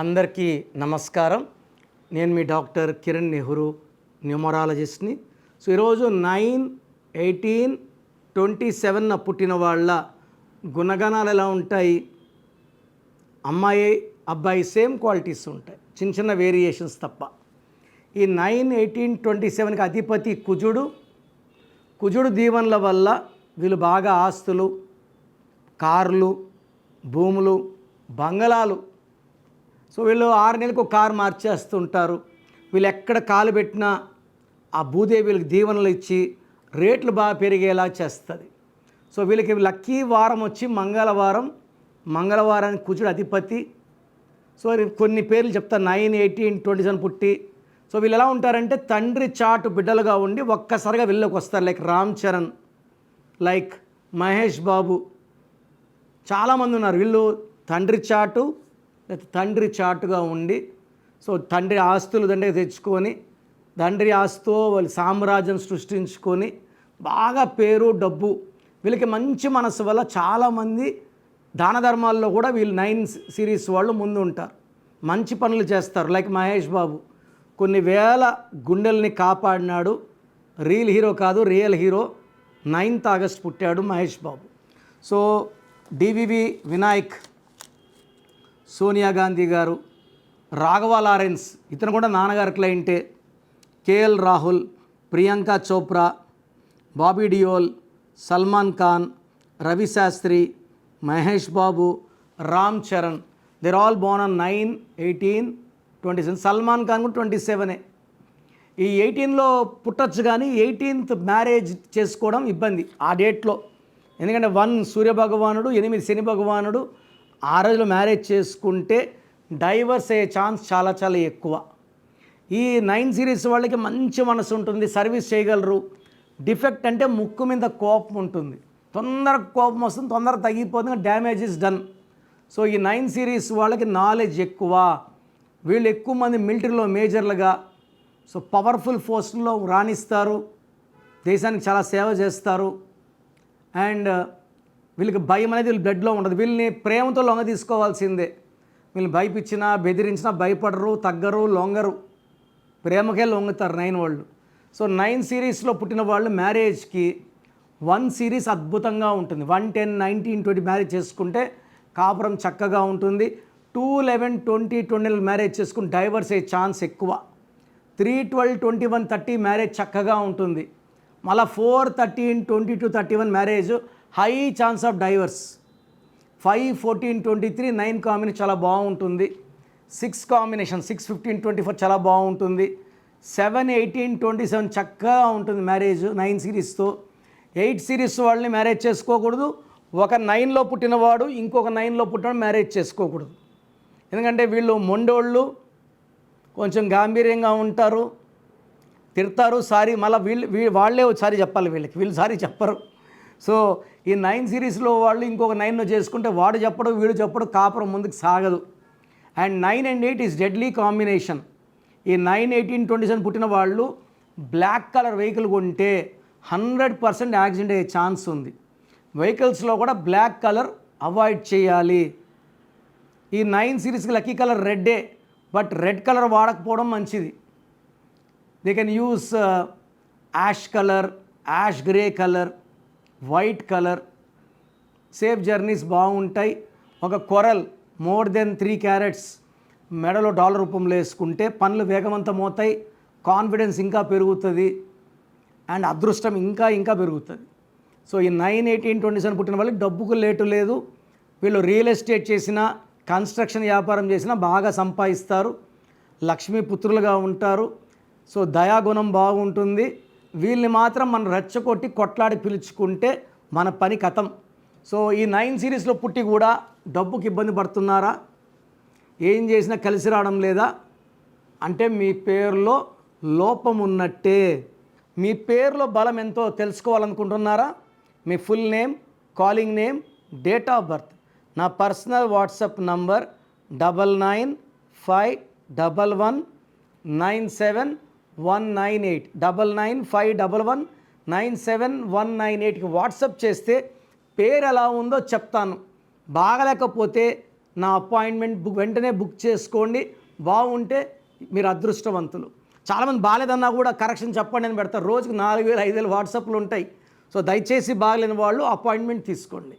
అందరికీ నమస్కారం. నేను మీ డాక్టర్ కిరణ్ నెహ్రూ న్యూమరాలజిస్ట్ని. సో ఈరోజు నైన్ ఎయిటీన్ ట్వంటీ సెవెన్న పుట్టిన వాళ్ళ గుణగణాలు ఎలా ఉంటాయి? అమ్మాయి అబ్బాయి సేమ్ క్వాలిటీస్ ఉంటాయి. చిన్న చిన్న వేరియేషన్స్ తప్ప. ఈ నైన్ ఎయిటీన్ ట్వంటీ సెవెన్కి అధిపతి కుజుడు. కుజుడు దీవెనల వల్ల వీళ్ళు బాగా ఆస్తులు కార్లు భూములు బంగళాలు సో వీళ్ళు ఆరు నెలలకు కారు మార్చేస్తుంటారు. వీళ్ళు ఎక్కడ కాలు పెట్టినా ఆ భూదేవి వీళ్ళకి దీవెనలు ఇచ్చి రేట్లు బాగా పెరిగేలా చేస్తుంది. సో వీళ్ళకి లక్కీ వారం వచ్చి మంగళవారం మంగళవారానికి కుజుడు అధిపతి. సో కొన్ని పేర్లు చెప్తా నైన్ ఎయిటీన్ ట్వంటీ సెవెన్ పుట్టి. సో వీళ్ళు ఎలా ఉంటారంటే తండ్రి చాటు బిడ్డలుగా ఉండి ఒక్కసారిగా వీళ్ళకి వస్తారు. Like Ram Charan like Mahesh Babu. చాలామంది ఉన్నారు. వీళ్ళు తండ్రి చాటు తండ్రి చాటుగా ఉండి సో తండ్రి ఆస్తులు దండగా తెచ్చుకొని తండ్రి ఆస్తితో వాళ్ళు సామ్రాజ్యం సృష్టించుకొని బాగా పేరు డబ్బు వీళ్ళకి మంచి మనసు వల్ల చాలామంది దాన ధర్మాల్లో కూడా వీళ్ళు నైన్ సిరీస్ వాళ్ళు ముందు ఉంటారు. మంచి పనులు చేస్తారు. లైక్ మహేష్ బాబు కొన్ని వేల గుండెల్ని కాపాడినాడు. రియల్ హీరో కాదు రియల్ హీరో నైన్త్ ఆగస్ట్ పుట్టాడు మహేష్ బాబు. సో డివివి వినాయక్ సోనియా గాంధీ గారు రాఘవ లారెన్స్ ఇతను కూడా నాన్నగారి క్లయింటే KL Rahul Priyanka Chopra Bobby Deol Salman Khan Ravi Shastri Mahesh Babu Ram Charan they're all born on nine eighteen twenty seven Salman Khan కూడా twenty సెవెనే ఈ ఎయిటీన్లో పుట్టచ్చు కానీ eighteenth marriage చేసుకోవడం ఇబ్బంది ఆ డేట్లో ఎందుకంటే వన్ సూర్య భగవానుడు ఎనిమిది శని భగవానుడు ఆ రోజులో మ్యారేజ్ చేసుకుంటే డైవర్స్ అయ్యే ఛాన్స్ చాలా చాలా ఎక్కువ. ఈ నైన్ సిరీస్ వాళ్ళకి మంచి మనసు ఉంటుంది సర్వీస్ చేయగలరు. డిఫెక్ట్ అంటే ముక్కు మీద కోపం ఉంటుంది. తొందరగా కోపం వస్తుంది తొందరగా తగ్గిపోతుంది డ్యామేజ్ ఇస్ డన్. సో ఈ నైన్ సిరీస్ వాళ్ళకి నాలెడ్జ్ ఎక్కువ. వీళ్ళు ఎక్కువ మంది మిలిటరీలో మేజర్లుగా సో పవర్ఫుల్ ఫోర్స్లో రాణిస్తారు. దేశానికి చాలా సేవ చేస్తారు. అండ్ వీళ్ళకి భయం అనేది వీళ్ళ బ్లడ్లో ఉండదు. వీళ్ళని ప్రేమతో లొంగ తీసుకోవాల్సిందే. వీళ్ళు భయపించినా బెదిరించినా భయపడరు తగ్గరు లొంగరు. ప్రేమకే లొంగుతారు నైన్ వాళ్ళు. సో నైన్ సిరీస్లో పుట్టిన వాళ్ళు మ్యారేజ్కి వన్ సిరీస్ అద్భుతంగా ఉంటుంది. One ten nineteen twenty marriage చేసుకుంటే కాపురం చక్కగా ఉంటుంది. Two eleven twenty twenty marriage చేసుకుని డైవర్స్ అయ్యే ఛాన్స్ ఎక్కువ. Three twelve twenty one thirty marriage చక్కగా ఉంటుంది. మళ్ళీ four thirteen twenty two thirty one marriage high chance of divorce. Five fourteen twenty three nine combination చాలా బాగుంటుంది. Six combination six fifteen twenty four చాలా బాగుంటుంది. Seven eighteen twenty seven చక్కగా ఉంటుంది marriage nine సిరీస్తో. ఎయిట్ సిరీస్ వాళ్ళని marriage చేసుకోకూడదు. ఒక నైన్లో పుట్టినవాడు ఇంకొక నైన్లో పుట్టిన మ్యారేజ్ చేసుకోకూడదు. ఎందుకంటే వీళ్ళు మొండోళ్ళు కొంచెం గాంభీర్యంగా ఉంటారు తిడతారు సారీ మళ్ళీ వీళ్ళు వీ వాళ్ళే సారీ చెప్పాలి వీళ్ళకి. వీళ్ళు సారీ చెప్పరు. సో ఈ నైన్ సిరీస్లో వాళ్ళు ఇంకొక నైన్ చేసుకుంటే వాడు చెప్పడు వీడు చెప్పడు కాపురం ముందుకు సాగదు. And nine and eight is deadly combination. ఈ నైన్ ఎయిటీన్ ట్వంటీ సెవెన్ పుట్టిన వాళ్ళు బ్లాక్ కలర్ వెహికల్ కొంటే హండ్రెడ్ పర్సెంట్ యాక్సిడెంట్ అయ్యే ఛాన్స్ ఉంది. వెహికల్స్లో కూడా బ్లాక్ కలర్ అవాయిడ్ చేయాలి. ఈ నైన్ సిరీస్కి లక్కీ కలర్ రెడ్డే బట్ రెడ్ కలర్ వాడకపోవడం మంచిది. They can use ash colour ash grey colour white colour. Safe journeys బాగుంటాయి. ఒక coral more than three carats మెడలో డాలర్ రూపంలో వేసుకుంటే పనులు వేగవంతమవుతాయి. కాన్ఫిడెన్స్ ఇంకా పెరుగుతుంది. అండ్ అదృష్టం ఇంకా ఇంకా పెరుగుతుంది. సో ఈ నైన్ ఎయిటీన్ ట్వంటీ సెవెన్ పుట్టిన వాళ్ళకి డబ్బుకు లేటు లేదు. వీళ్ళు రియల్ ఎస్టేట్ చేసినా కన్స్ట్రక్షన్ వ్యాపారం చేసినా బాగా సంపాదిస్తారు. లక్ష్మీ పుత్రులుగా ఉంటారు. సో దయాగుణం బాగుంటుంది. వీళ్ళని మాత్రం మనం రెచ్చగొట్టి కొట్లాడి పిలుచుకుంటే మన పని కథం. సో ఈ నైన్ సిరీస్లో పుట్టి కూడా డబ్బుకి ఇబ్బంది పడుతున్నారా? ఏం చేసినా కలిసి రావడం లేదా? అంటే మీ పేరులో లోపం ఉన్నట్టే. మీ పేరులో బలం ఎంతో తెలుసుకోవాలనుకుంటున్నారా? మీ full name calling name date of birth. నా personal WhatsApp number double nine five double one nine seven one nine eight double nine five double one nine seven one nine ఎయిట్కి వాట్సప్ చేస్తే పేరు ఎలా ఉందో చెప్తాను. బాగలేకపోతే నా అపాయింట్మెంట్ బుక్ వెంటనే book చేసుకోండి. బాగుంటే మీరు అదృష్టవంతులు. చాలామంది బాగాలేదన్నా కూడా కరెక్షన్ చెప్పండి అని పెడతారు. రోజుకు నాలుగు వేలు ఐదు వేలు వాట్సాప్లు ఉంటాయి. సో దయచేసి బాగలేని వాళ్ళు అపాయింట్మెంట్ తీసుకోండి.